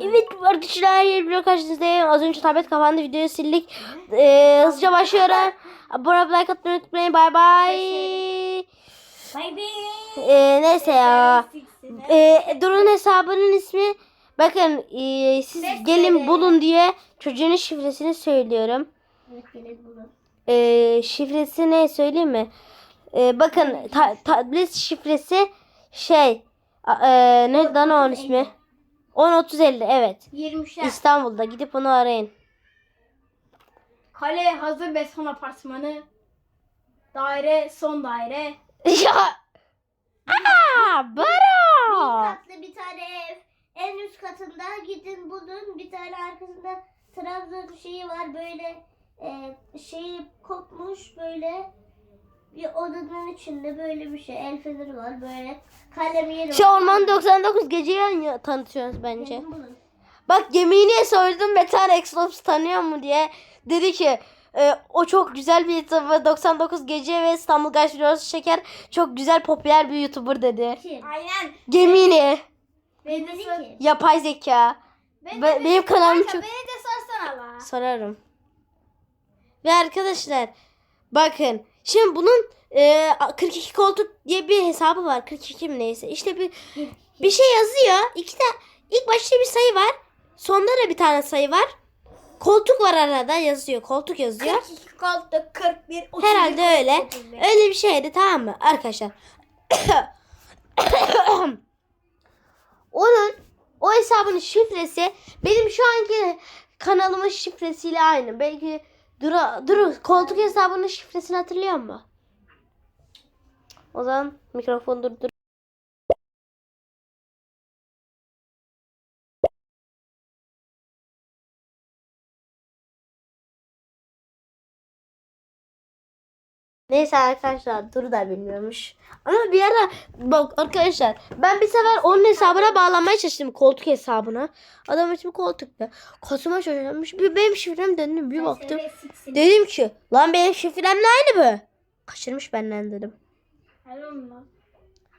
Evet arkadaşlar yeni bir karşınızdayım. Az önce tablet kapandı videoyu sildik. Ee, hızlıca başlıyorum. Abone olup like atmayı unutmayın. Bay bay. Bay bay. Ee, neyse ya. Ee, Durun hesabının ismi. Bakın ee, siz Neyse. gelin bulun diye çocuğun şifresini söylüyorum. Evet gelin bulun. Ee, şifresi ne söyleyeyim mi? Ee, bakın ta- tablet şifresi şey ee, ne lan onun ismi? 103050 evet. 20 şer. İstanbul'da gidip onu arayın. Kale hazır ve son apartmanı. Daire son daire. ya. Aa, Baro. katlı bir tane ev. En üst katında gidin bulun. Bir tane arkasında Trabzon şeyi var böyle e, şeyi kopmuş böyle bir odanın içinde böyle bir şey. El feneri var böyle kalem yeri Şu var. Orman 99 geceyi yan- tanıtıyoruz bence. Bak Gemini'ye sordum Metan Exlops tanıyor mu diye. Dedi ki e, o çok güzel bir YouTuber 99 gece ve İstanbul Guys videosu çeker. Çok güzel popüler bir YouTuber dedi. Kim? Aynen. Gemini. Beni de Dedi sor. ki. Yapay zeka. Beni Be- de- benim kanalım çok- Beni de sorsana la. Sorarım. Ve arkadaşlar bakın şimdi bunun e, 42 koltuk diye bir hesabı var. 42 mi neyse. İşte bir bir şey yazıyor. İki de ilk başta bir sayı var. Sonda da bir tane sayı var. Koltuk var arada yazıyor. Koltuk yazıyor. 42 koltuk 41 31. Herhalde öyle. 31. Öyle bir şeydi tamam mı arkadaşlar? Onun o hesabın şifresi benim şu anki kanalımın şifresiyle aynı. Belki dur dur koltuk hesabının şifresini hatırlıyor musun? O zaman mikrofon durdur. Neyse arkadaşlar Duru da bilmiyormuş. Ama bir ara bak arkadaşlar ben bir sefer onun hesabına bağlanmaya çalıştım koltuk hesabına. Adam ismi koltukta. Kasıma şaşırmış. Bir benim şifrem döndüm bir baktım. Dedim ki lan benim şifremle aynı mı? Kaçırmış benden dedim.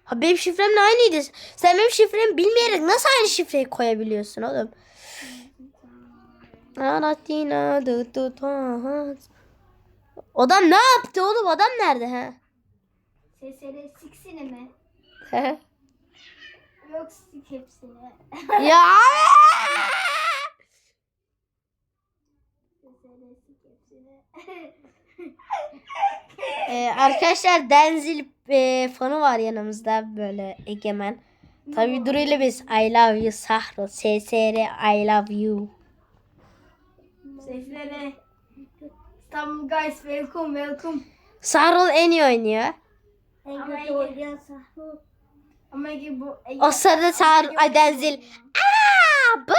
Ha benim şifremle aynıydı. Sen benim şifremi bilmeyerek nasıl aynı şifreyi koyabiliyorsun oğlum? Aratina dı ta. Adam ne yaptı oğlum? Adam nerede ha? SSR siksini mi? Yok sik hepsini. ya SSR sik hepsini. Ee, arkadaşlar Denzil e, fanı var yanımızda böyle egemen. Tabii Duru ile biz I love you Sahro SSR I love you. SSR. Tamam guys welcome welcome. Sahrol en iyi oynuyor. En kötü oynayan sahne. Ama ki bu O sırada Sahrol ay Denzil. Aa, Baro!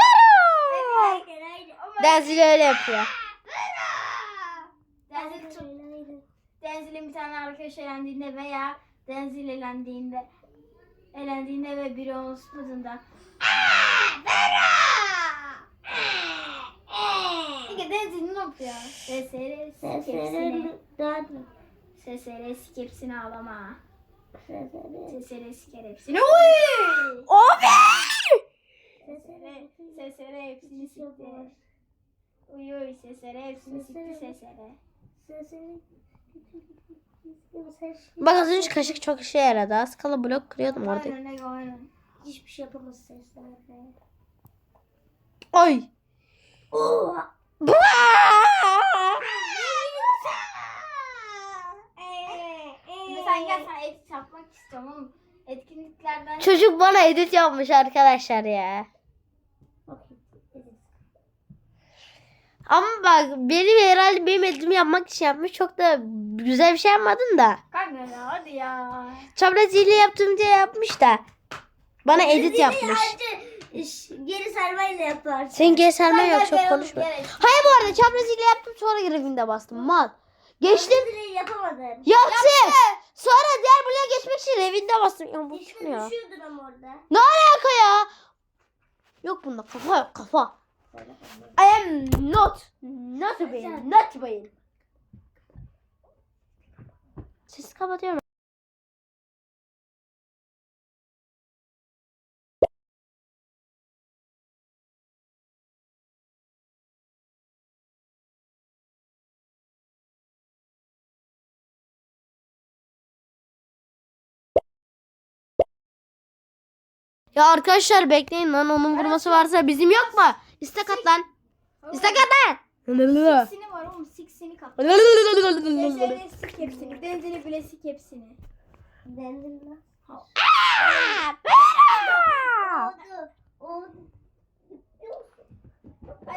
Aynen aynen. Ama Denzil öyle yapıyor. Denzil. Denzil'in bir tane arkadaş elendiğinde veya Denzil elendiğinde elendiğinde ve biri olmadığında Peki Denzil ne yapıyor? SSR sik hepsini. Seslerin daha da. SSR sik hepsini ağlama. SSR siker hepsini. Uy! Abi! SSR, SSR hepsini sikti. Uy uy SSR hepsini sikti SSR. Bak az önce kaşık çok işe yaradı. Az kala blok kırıyordum orada. Aynen aynen. Hiçbir şey yapamaz seslerle. Ay. Oha. Mesela gel sen edit yapmak istiyorum oğlum. Etkinliklerden Çocuk bana edit yapmış arkadaşlar ya. Ama bak benim herhalde benim editimi yapmak için yapmış. Çok da güzel bir şey yapmadın da. kanka ya hadi ya. Çapraz ile yaptım diye yapmış da. Bana edit yapmış. Geri sarmayla yapar. Senin GSM yok Kanka, çok konuşma. Hayır bu arada çapraz ile yaptım sonra grafinde bastım. Mal. Geçtim. Yapamadın. Yaptım. Sonra diğer bloğa geçmek için revinde bastım. Ya bu kim ya? düşüyordun ama orada. Ne alaka ya? Yok bunda kafa yok kafa. I am not not a bean, not a bean. Sesi kapatıyorum. Ya arkadaşlar bekleyin lan onun vurması varsa bizim yok mu? İstek at lan. İstek at lan. Siksini var oğlum siksini kap. Denzil'e sik hepsini. Denzil'e bile sik hepsini. Dendin mi?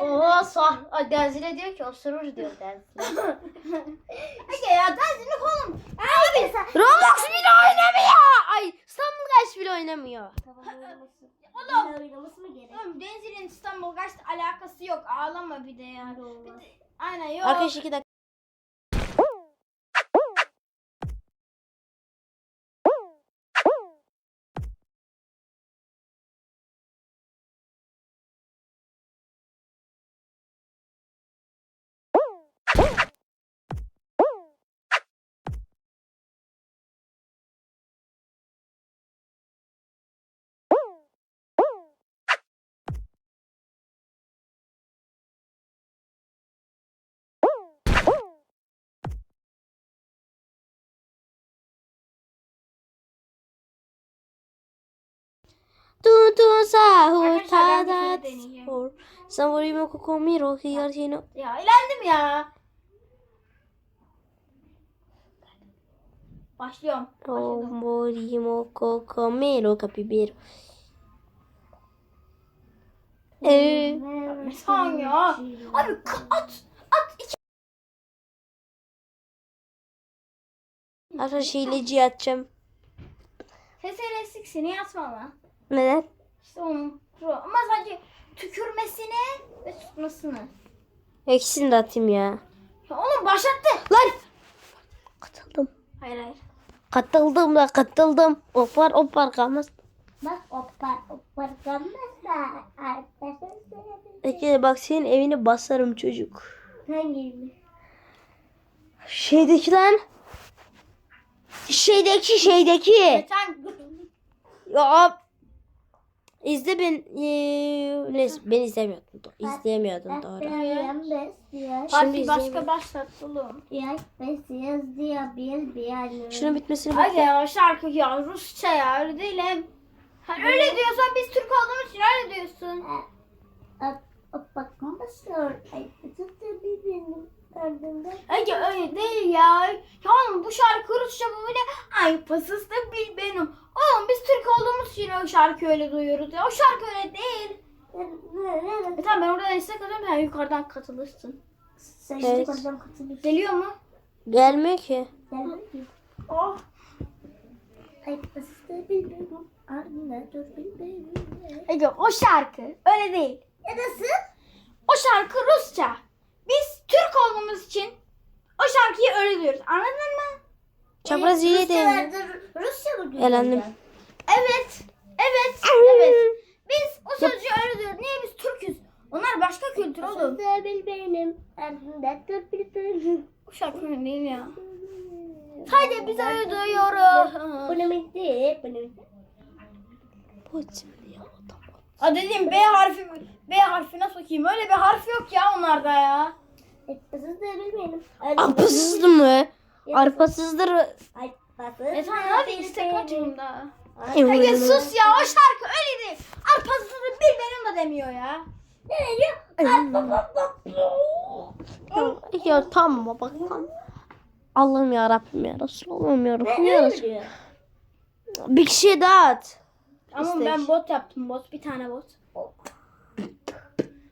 Oo sah. Denzile diyor ki osurur diyor Denzile. Ege ya Denzil'lik oğlum. Abi sen. Roblox bile oynamıyor. Ay İstanbul Guys bile oynamıyor. Tamam oynaması. Oğlum. Oynaması mı gerek? Oğlum Denzil'in İstanbul Guys'la alakası yok. Ağlama bir de ya. Olmaz. Aynen yok. Arkadaş iki dakika. Tutun sahur tadat şey spor. Savorimo kokomiro hiyartino. Ya eğlendim ya. Başlıyorum. Savorimo kokomiro capibero. Ee, Mesan ya. Abi at. At. iki- arkadaşlar hileci atacağım. FSR siksini yatma lan. Neden? İşte onun pro. Ama sadece tükürmesini ve tutmasını. İkisini de atayım ya. Ya oğlum başlattı. Lan! Katıldım. Hayır hayır. Katıldım da katıldım. Opar opar kalmaz. Bak opar opar kalmazsa arkadaşlar Eke bak senin evini basarım çocuk. Hangi mi? Şeydeki lan. Şeydeki şeydeki. Ya izle ben eee, neyse ben izlemiyordum. Do- İzlemiyordum doğru. Şimdi Hadi başka izleyelim. başlat oğlum. Ya besiyaz diye bir bir yani. Şunun bitmesini Hadi bekle. ya şarkı ya Rusça ya öyle değil hem. Ha, öyle diyorsan biz Türk olduğumuz için öyle diyorsun. Bakın basıyor. Ay tuttu bir benim ardından. Ege öyle değil ya. Ya oğlum bu şarkı Rusça bu bile. Ay pasız da bil benim. Oğlum biz Türk olduğumuz için o şarkı öyle duyuyoruz ya. O şarkı öyle değil. E tamam ben oradan istek atıyorum sen yukarıdan katılırsın. Sen Evet. oradan katılıyorsun. Geliyor mu? Gelmiyor ki. Gel bakayım. Oh. Ay pasız da bir benim ardından dur bir benim. Ege o şarkı öyle değil. Ya nasıl? O şarkı Rusça. Biz Türk olduğumuz için o şarkıyı öyle diyoruz. Anladın mı? Çapraz iyi Rusça değil. Rusça mı diyorsun? Elendim. Evet. Evet. evet. Biz o sözcüğü öyle diyoruz. Niye biz Türk'üz? Onlar başka kültür oğlum. Bir benim. Bu şarkı değil ya. Sadece biz öyle duyuyoruz. Bunu bitti. Bunu bitti. Aa dediğim B harfi B harfine sokayım. Öyle bir harf yok ya onlarda ya. Ay pasız da bir benim. Arpasızdı mı? Arpasızdır. Ay pasız E tamam da hadi bir istek benim. atayım da. Ay, Ege sus ya o şarkı öyle değil. Arpasını bir benim de demiyor ya. Ne diyor? Ya tamam bak tamam. Allah'ım ya Rabbim ya Resulallah'ım ya Rabbim ya? Bir kişiye daha at. Ama İstek. ben bot yaptım bot. Bir tane bot.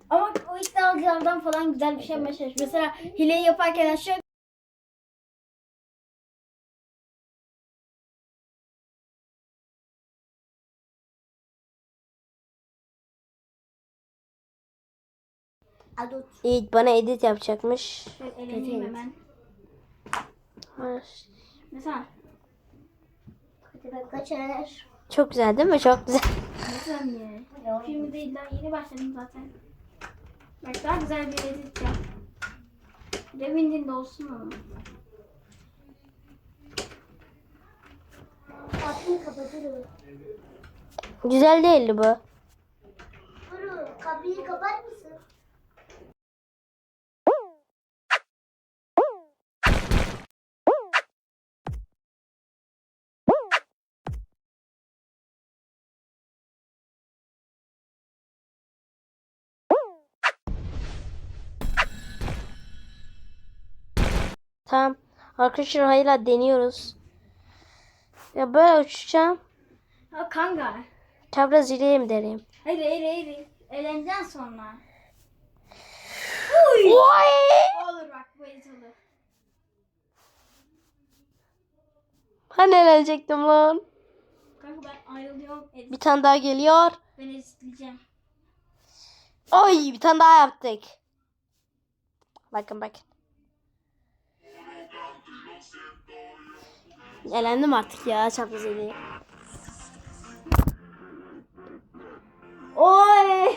Ama o iddialardan falan güzel bir şey yapmaya çalış. Mesela hileyi yaparken aşağı. Yiğit bana edit yapacakmış. eleneyim hemen. Mesela ben kaçar. Çok güzel değil mi? Çok güzel. Mesela niye? Filmi değil daha yeni başladım zaten. Bak daha güzel bir edit yap. Revindin de olsun ama. Kapıyı kapatırım. Güzel değildi bu. Duru kapıyı kapar Tamam. Arkadaşlar hala deniyoruz. Ya böyle uçacağım. Ha kanka. Çapraz ileriyim derim. Hayır hayır hayır. Eğleneceksin sonra. Oy! Olur bak bu et olur. Hani eğlenecektim lan. Kanka ben ayrılıyorum. Edit. Bir tane daha geliyor. Ben editleyeceğim. Oy bir tane daha yaptık. Bakın bakın. Elendim artık ya çapraz ileri. Oy!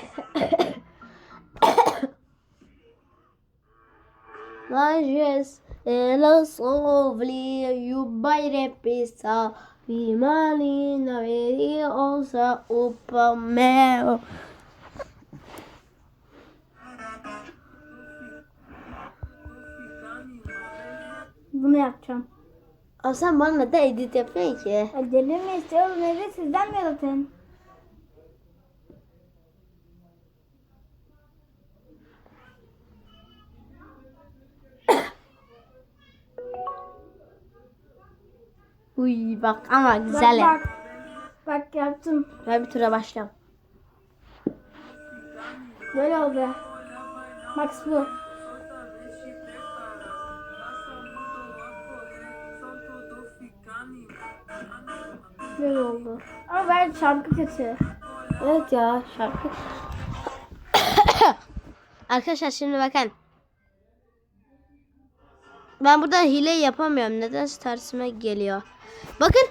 Lajes elas ovli yubayre pisa Vimali na veri osa upa meo Bunu yapacağım. Aa, sen bana da edit yapıyorsun ki. Ya deli mi istiyorum? Evet sizden mi zaten? Uy bak ama güzel. Bak bak. Bak yaptım. Ben bir tura başlayalım. Böyle oldu. Max bu. Böyle oldu. Ama ben şarkı kötü. Evet ya şarkı. Arkadaşlar şimdi bakın. Ben burada hile yapamıyorum. Nedense tersime geliyor. Bakın.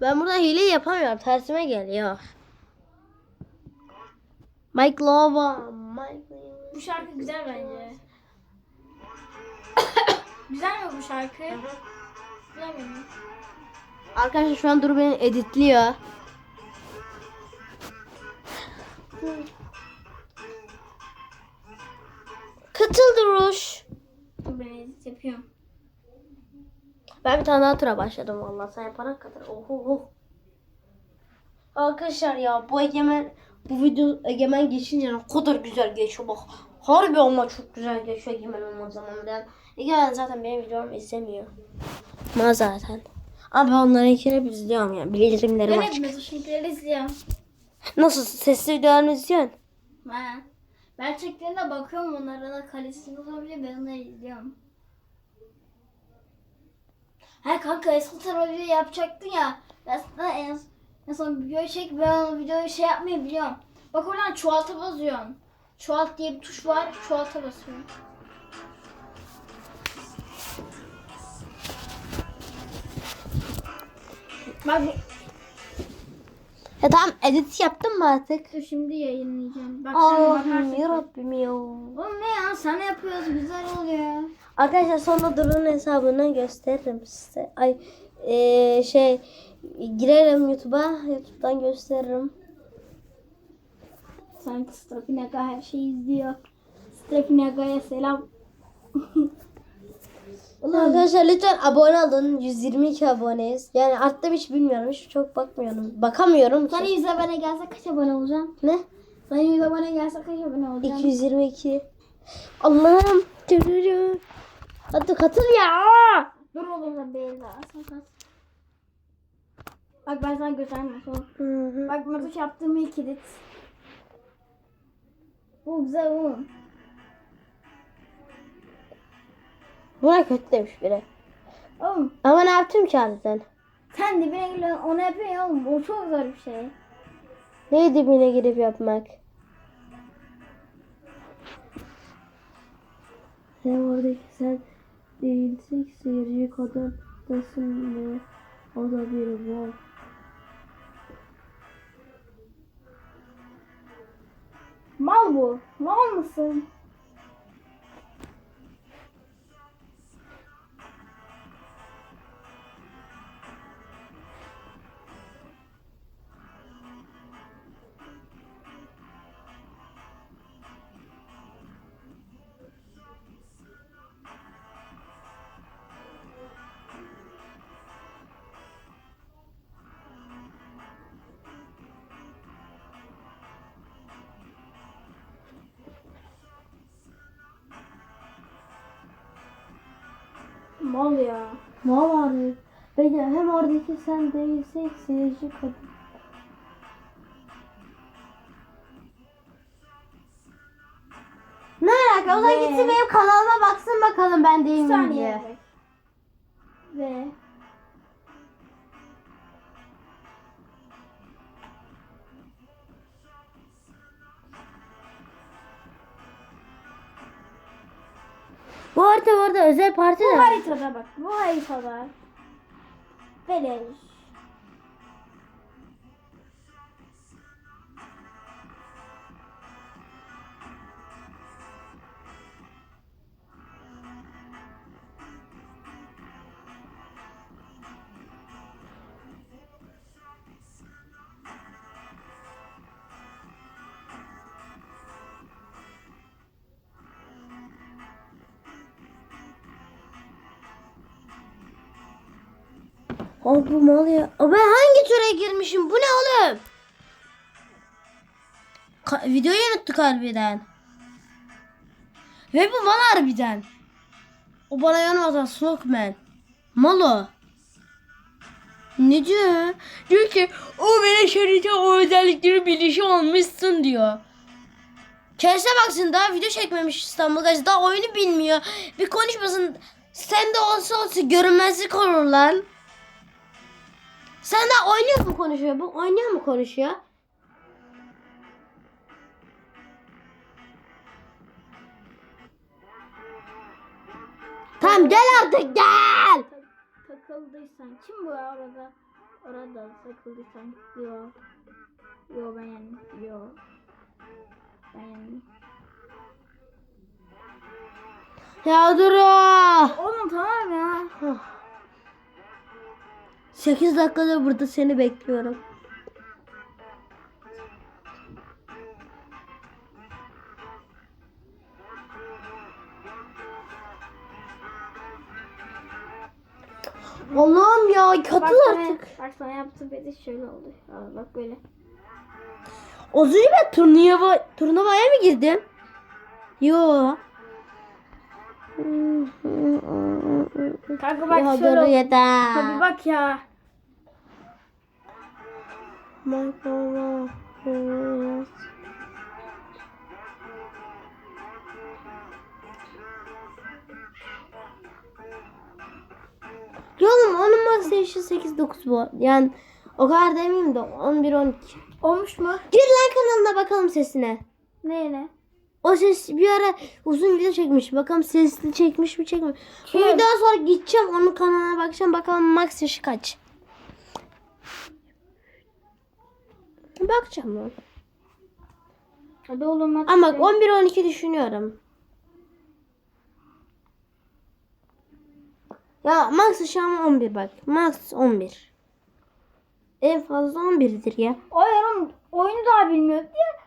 Ben burada hile yapamıyorum. Tersime geliyor. Mike Lova. Mike Bu şarkı güzel bence. güzel mi bu şarkı? Güzel mi? Arkadaşlar şu an Duru beni editliyor. Katıl Duruş. Ben edit yapıyorum. Ben bir tane daha tura başladım vallahi sen yapana kadar. Oho. oho. Arkadaşlar ya bu Egemen bu video Egemen geçince ne kadar güzel geçiyor bak. Harbi ama çok güzel geçiyor Egemen olma zamanında. Egemen zaten benim videomu izlemiyor. Ma zaten. Ben onlarınkini hep izliyorum ya. Bildirimlerim Ben açık. hep mesajları izliyorum. Nasıl sesli videolarını izliyorsun? Ben. Ben çektiğimde bakıyorum onlara da kalitesi olabilir ben onları izliyorum. Ha kanka eski video yapacaktın ya. Ben sana en, en son video çek ben o videoyu şey yapmayı biliyorum. Bak oradan çoğalta basıyorsun. Çoğalt diye bir tuş var. Çoğalta basıyorum. Bak Ya tamam edit yaptın mı artık? şimdi yayınlayacağım. Bak sen Allah'ım yarabbim ya. Oğlum ne ya sana yapıyoruz güzel oluyor. Arkadaşlar sonra Duru'nun hesabını gösteririm size. Ay eee, şey girerim YouTube'a. YouTube'dan gösteririm. Sanki Strapinaga her şeyi izliyor. Strapinaga'ya selam. Arkadaşlar lütfen abone olun. 122 aboneyiz. Yani arttım hiç bilmiyorum. Hiç çok bakmıyorum. Bakamıyorum Sana ki. 100 abone gelse kaç abone olacaksın? Ne? Sana 100 abone gelse kaç abone olacaksın? 222. Allah'ım. Hadi katıl ya. Dur oğlum da Beyza. Bak ben sana Hı hı. Bak Matuş yaptığım ilk edit. Bu güzel oğlum. Buna kötü demiş biri. Oğlum Ama ne yaptım ki harbiden? sen dibine giriyorsun onu yapıyorsun ya oğlum. O çok zor bir şey. Ne dibine girip yapmak? Sen oradaki sen değilsin seyirci kadındasın ne? O da bir bol. Mal bu. Mal mısın? Mal ya. Mal abi. Bence hem oradaki sen değilsek seyirci kadın. Ne alaka? O Ve- gitsin benim kanalıma baksın bakalım ben değil Bir miyim saniye. diye. Ve harita bu arada özel parti bu de. haritada bak. Bu haritada. Beleş. Abi bu mal ya. Ben hangi türe girmişim? Bu ne oğlum? Ka- videoyu unuttuk harbiden. Ve bu mal harbiden. O bana yanmadan Smokeman. Mal o. Ne diyor? Diyor ki o bana şerite o özellikleri bilişi olmuşsun diyor. Kendisine baksın daha video çekmemiş İstanbul Gazete. Daha oyunu bilmiyor. Bir konuşmasın. Sen de olsa olsa görünmezlik olur lan. Sen de oynuyor mu konuşuyor? Bu oynuyor mu konuşuyor? Tamam gel artık gel. Takıldıysan kim bu ya orada? Takıldıysan yok. Yok ben. Yok. Ben. Ya dur. Oğlum tamam ya. 8 dakikadır burada seni bekliyorum. Allah'ım ya Bak katıl sana, artık. bak sana yaptığım bedi şöyle oldu. Aa, bak böyle. Az önce ben turnuva, turnuvaya mı girdim? Yo. Kanka bak Ya şöyle oldu. yeter. Tabii bak ya. Oğlum onun max yaşı 8 9 bu. Yani o kadar demeyeyim de 11 12. Olmuş mu? Gir lan kanalına bakalım sesine. Ne ne? O ses bir ara uzun video çekmiş. Bakalım sesli çekmiş mi çekmiş. Kim? videodan sonra gideceğim onun kanalına bakacağım. Bakalım max yaşı kaç. Bakacağım lan. Hadi oğlum hadi. Ama bak 11 12 düşünüyorum. Ya max ama 11 bak. Max 11. En fazla 11'dir ya. Oyun oyunu daha bilmiyor diye.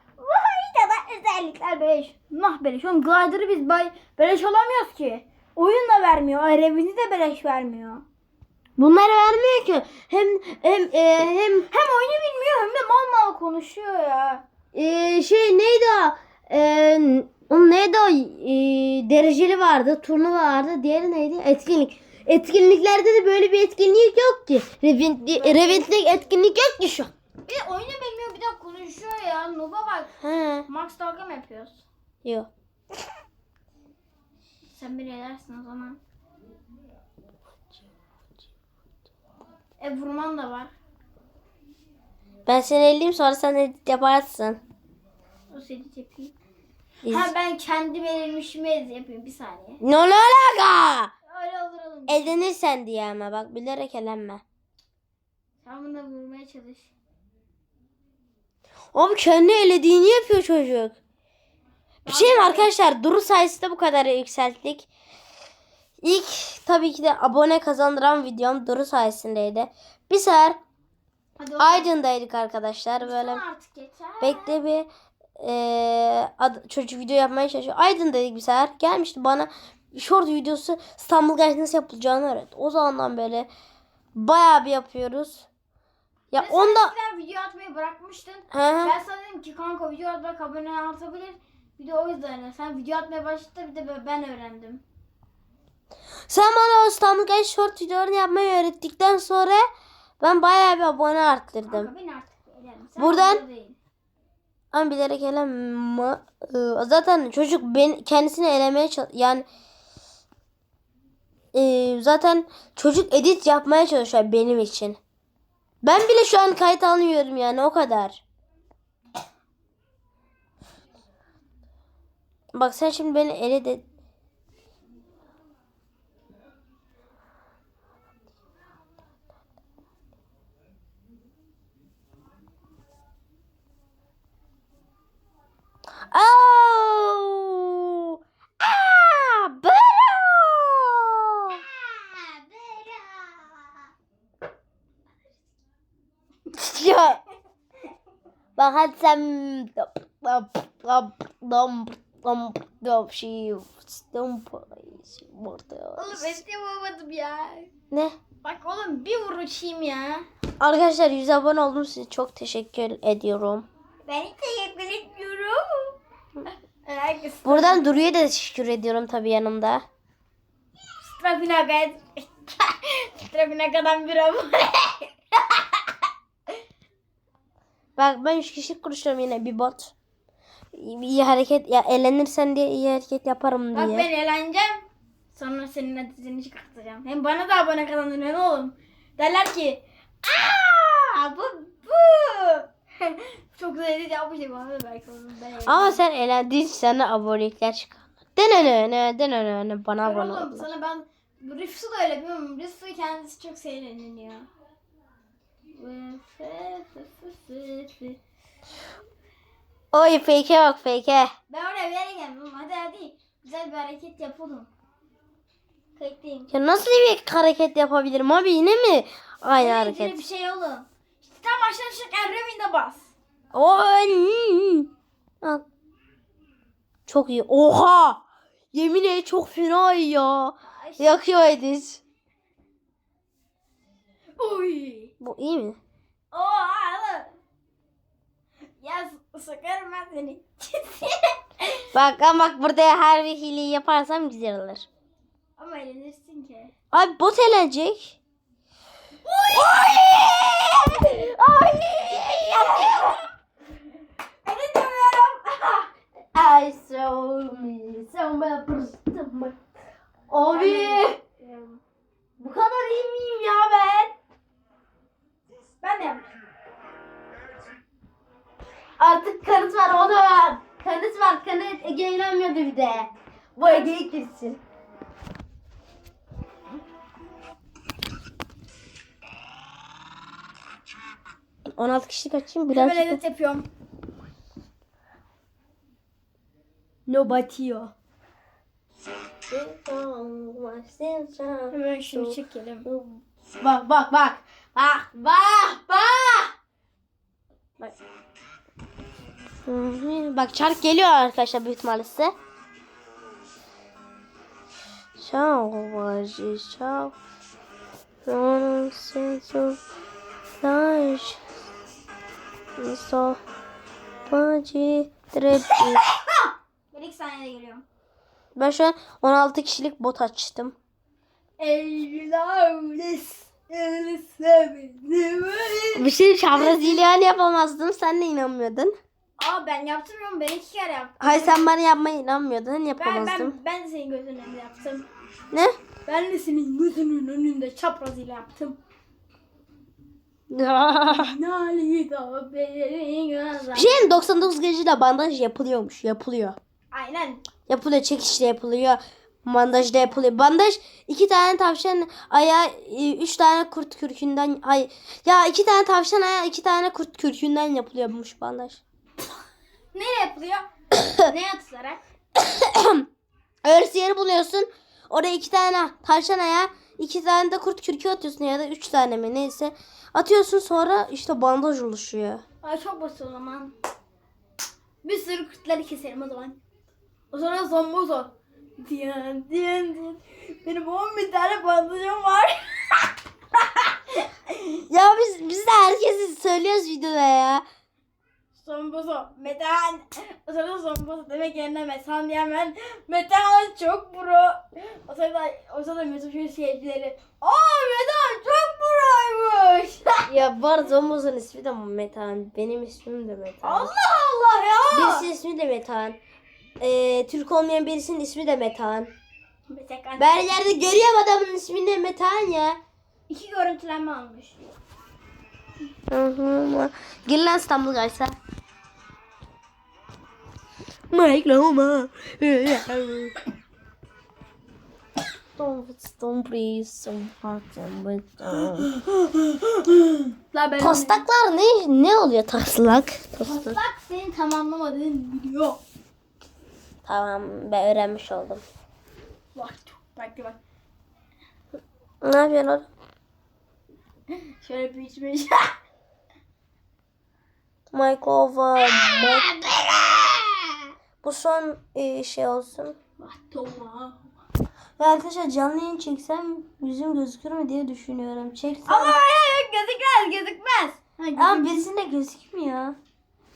Vay da özellikler beleş. Nah beleş. Oğlum glider'ı biz bay, beleş alamıyoruz ki. Oyun da vermiyor. Arevini de beleş vermiyor. Bunları vermiyor ki. Hem hem e, hem Hem oyunu bilmiyor hem de mal mal konuşuyor ya. e, şey neydi o? E, onun neydi o? E, dereceli vardı, turnuva vardı. Diğeri neydi? Etkinlik. Etkinliklerde de böyle bir etkinlik yok ki. Revent, Revent'lik etkinlik yok ki şu an. Bir de oyunu bilmiyor bir de konuşuyor ya. Nuba bak. He. Max dalga mı yapıyoruz? Yok. Sen bir edersin o zaman. E vurman da var. Ben seni elleyeyim sonra sen edit yaparsın. O seni yapayım. Ha ben kendi verilmişimi yapayım bir saniye. Ne ne alaka? Öyle olur oğlum. Elenirsen diye ama bak bilerek elenme. Sen bunu vurmaya çalış. Abi kendi elediğini yapıyor çocuk. Bir şey mi arkadaşlar? Duru sayesinde bu kadar yükselttik. İlk tabii ki de abone kazandıran videom Duru sayesindeydi. Bir sefer. Aydın'daydık arkadaşlar. Böyle bekle bir eee, ad- çocuk video yapmaya çalışıyor. Aydın'daydık bir sefer. Gelmişti bana short videosu İstanbul Guys nasıl yapılacağını öğret. O zamandan böyle bayağı bir yapıyoruz. Ya Ve sen onda eskiden video atmayı bırakmıştın. Hı hı. Ben sana dedim ki kanka video atmak abone artabilir. Bir de o yüzden sen video atmaya başladın bir de ben öğrendim. Sen bana o İstanbul Short videolarını yapmayı öğrettikten sonra ben bayağı bir abone arttırdım. Kanka beni artık. Sen Buradan-. Ama bilerek eleme. Zaten çocuk ben kendisini elemeye çalış yani Ee, zaten çocuk edit yapmaya çalışıyor benim için. Ben bile şu an kayıt almıyorum yani o kadar. Bak sen şimdi beni ele de Oh! Ah! Bro! Ya. Dom dom şey Oğlum yapamadım ya. Ne? Bak oğlum bir vur uçayım ya. Arkadaşlar 100 abone oldum size çok teşekkür ediyorum. Ben hiç teşekkür etmiyorum. Buradan Duru'ya da teşekkür ediyorum tabii yanımda. Strafinaga Strafinaga'dan bir abone. Bak ben 3 kişi kuruşuyorum yine bir bot. İyi hareket ya elenirsen diye iyi hareket yaparım Bak diye. ben eğleneceğim. Sonra senin adını çıkartacağım. Hem bana da abone kazandırıyorsun oğlum. Derler ki Aa bu bu. Çok güzel edit yapmışım bana belki oğlum. Ama sen elendiğin sana abonelikler çıkar. Denene denene bana abone oğlum ol. sana ben bu Rıfsı da öyle bilmiyorum. Rıfsı kendisi çok seyreleniyor. Oy fake'e bak fake'e. Ben oraya bir yere geldim. Hadi hadi. Güzel bir hareket yapalım. Kayıttayım. Ya nasıl bir hareket yapabilirim abi yine mi? Aynı Senin hareket. bir şey oğlum. İşte tam aşağı çıkarken Reminde bas. Oy. Al. Çok iyi. Oha. Yemin ederim çok fena ya. Ay, Yakıyor Edis. Uy. Bu iyi mi? Oha oğlum. Ya s- sıkarım ben seni. Bak ama bak burada her bir hileyi yaparsam güzel olur. Ama eğlenirsin ki. Abi bot eğlenecek. Ay. Beni dövüyorum. I saw me somewhere Abi bu kadar iyi miyim ya ben? Ben de yaptım. Artık kanıt var oğlum. Kanıt var kanıt. Ege inanmıyordu bir de. Bu Ege'ye girsin. On altı kişilik açayım biraz. Ben edit yapıyorum. Nobody yo. Hemen şunu çekelim. Bak bak bak. Bak bak bak. Bak. Bak çark geliyor arkadaşlar büyük ihtimalle size. Şavacı şav. Onun sesi taş. So. Bacı trepi. Ben ilk saniyede geliyorum. Ben şu an 16 kişilik bot açtım. Eyvallah. Bir şey çapraz yani yapamazdım. Sen de inanmıyordun. Aa ben yaptırmıyorum. Ben iki kere yaptım. Hayır sen bana yapmaya inanmıyordun. Ben, Yapamazdım. ben, ben de senin gözünün önünde yaptım. Ne? Ben de senin gözünün önünde çaprazıyla yaptım. Nalida beni gözler. Bir şeyin 99 gecede bandaj yapılıyormuş. Yapılıyor. Aynen. Yapılıyor. Çekişle yapılıyor. Bandaj da yapılıyor. Bandaj iki tane tavşan ayağı, e, üç tane kurt kürkünden ay ya iki tane tavşan ayağı, iki tane kurt kürkünden yapılıyormuş bandaj. Nereye yapılıyor? ne atılarak? Öylesi yeri buluyorsun. Oraya iki tane tavşan ayağı, iki tane de kurt kürkü atıyorsun ya da üç tane mi neyse. Atıyorsun sonra işte bandaj oluşuyor. Ay çok basit o zaman. Bir sürü kurtları keserim o zaman. O sonra zombozo. Diyan diyan diyan. Benim 11 tane bandajım var. Ya biz biz de herkesi söylüyoruz videoda ya. Sombozo. Metehan. O sırada Sombozo demek yerine Metehan diyen ben. Metehan çok pro. O sırada, o sırada Mesut şu seyircileri. Aa Metehan çok proymuş. Ya var Zomboz'un ismi de Metehan. Benim ismim de Metehan. Allah Allah ya. Birisi ismi de Metehan. Ee, Türk olmayan birisinin ismi de Metehan. Metehan. Ben yerde görüyorum adamın ismini Metehan ya. İki görüntülenme almış. Gir lan İstanbul Gaysa. Mike Loma. Don't, don't please, don't fucking La ben Tostaklar ne ne oluyor taslak? Tostak. Bak senin tamamlamadığını biliyor. Tamam ben öğrenmiş oldum. Bak bak bak. Ne yapıyorsun oğlum? Şöyle bir. Michael'va Mike. Bu son e, şey olsun. Ya arkadaşlar canlı yayın çeksem yüzüm gözükür mü diye düşünüyorum. Çeksem. Ama hayır gözükmez gözükmez. Ha, Ama birisinde gözükmüyor.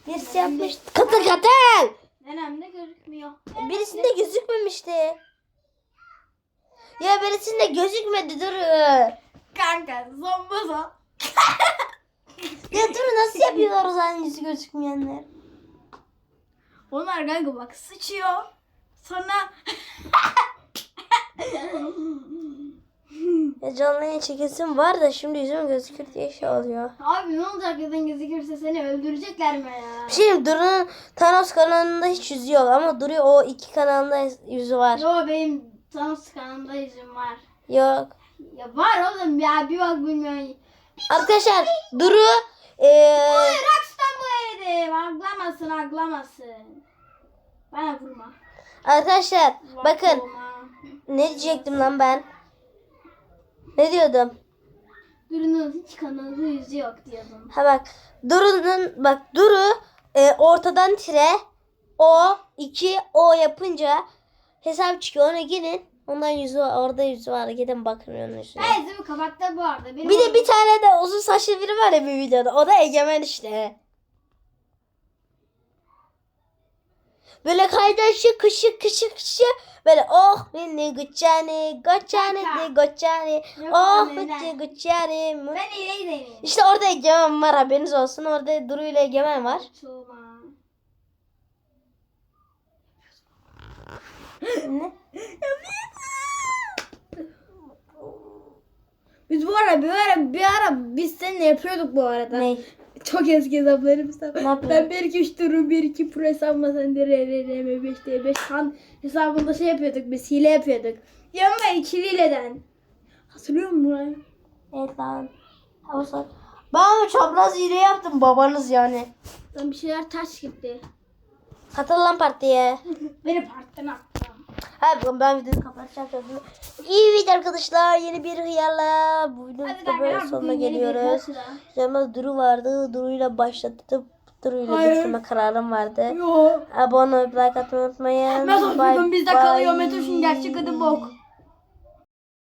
Birisi yapmış. Katıl katıl. Nenemde gözükmüyor. Birisinde gözükmemişti. Ya birisinde gözükmedi dur. Kanka zombozo. Ya dur nasıl yapıyorlar o zaman yüzü gözükmeyenler? Onlar kanka bak sıçıyor. Sonra Ya canlı yayın çekesim var da şimdi yüzüm gözükür diye şey oluyor. abi ne olacak yazın gözükürse seni öldürecekler mi ya? Bir şey Duru'nun Thanos kanalında hiç yüzü yok ama Duru o iki kanalında yüzü var. Yo benim Thanos kanalımda yüzüm var. Yok. Ya var oğlum ya bir bak bilmiyorum. Arkadaşlar Duru eee Rockstar bu evde. Aglamasın aglamasın. Bana vurma. arkadaşlar bakın Vurma. ne diyecektim lan ben? Ne diyordum? Duru'nun hiç kanalı yüzü yok diyordum. Ha bak Duru'nun bak Duru e, ortadan tire o 2 o yapınca hesap çıkıyor ona gidin. Ondan yüzü var, orada yüzü var. Gidin bakın onun yüzüne. Ben yüzümü kapattı bu arada. Benim Bir de bir tane de uzun saçlı biri var ya bir videoda. O da Egemen işte. Böyle kaydaşı kışı kışı kışı böyle oh beni güçani goçani de goçani Yok, oh güçü güçani Ben iyileyi deneyim. İşte orada Egemen var haberiniz olsun. Orada Duru ile Egemen var. Tuğma. Ne? Biz bu ara bir ara bir ara biz seninle yapıyorduk bu arada. Ne? Çok eski yapıyorduk? Ben 1 2 3 durum 1 2 pro hesabıma sen de RRM 5 D 5 kan hesabında şey yapıyorduk biz hile yapıyorduk. Yanıma ikili hileden. Hatırlıyor musun lan? Evet lan. Havuzlar. Ben çapraz hile yaptım babanız yani. Lan bir şeyler ters gitti. Katıl lan partiye. Beni partiden attı. Ha ben videoyu kapatacağım. şimdi. İyi video arkadaşlar. Yeni bir hıyarla bu videonun böyle sonuna geliyoruz. Üzerime Duru vardı. Duru'yla başlatıp Duru'yla bitirme kararım vardı. Yo. Abone olup like atmayı unutmayın. Mesut bugün bizde kalıyor. Metoş'un gerçek adı bok.